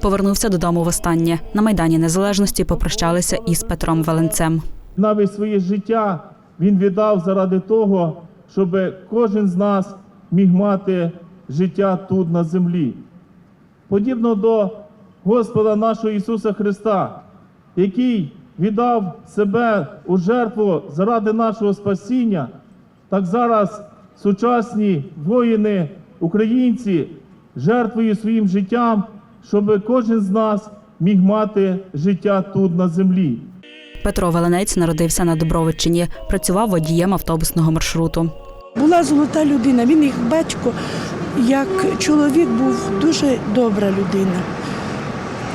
Повернувся додому востаннє. На майдані Незалежності попрощалися із Петром Веленцем. Навіть своє життя він віддав заради того, щоб кожен з нас міг мати життя тут на землі. Подібно до Господа нашого Ісуса Христа, який віддав себе у жертву заради нашого спасіння, так зараз сучасні воїни, українці жертвують своїм життям, щоб кожен з нас міг мати життя тут на землі. Петро Веленець народився на Добровичині, працював водієм автобусного маршруту. Була золота людина. Він їх батько, як чоловік, був дуже добра людина.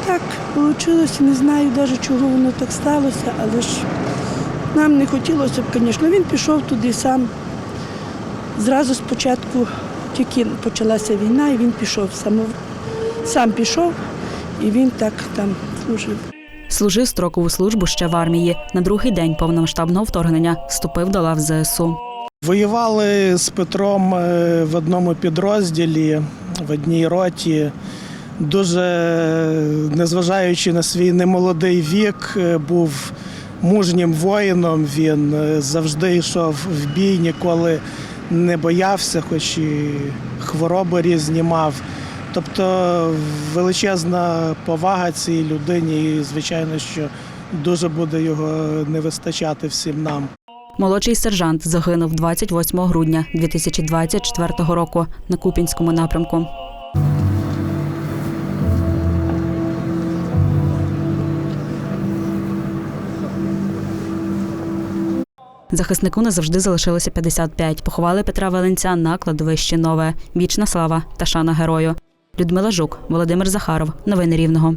Так вийшло, не знаю навіть чого воно так сталося, але ж нам не хотілося б, звісно. Він пішов туди сам. Зразу спочатку тільки почалася війна, і він пішов сам, сам пішов, і він так там служив. Служив строкову службу ще в армії. На другий день повномасштабного вторгнення вступив до лав ЗСУ. Воювали з Петром е, в одному підрозділі, в одній роті. Дуже, незважаючи на свій немолодий вік, е, був мужнім воїном. Він е, завжди йшов в бій, ніколи не боявся, хоч і хвороби різні мав. Тобто величезна повага цій людині, і звичайно, що дуже буде його не вистачати всім нам. Молодший сержант загинув 28 грудня 2024 року на Купінському напрямку. Захиснику назавжди залишилося 55. Поховали Петра Веленця на кладовищі Нове. Вічна слава та шана герою. Людмила Жук, Володимир Захаров. Новини Рівного.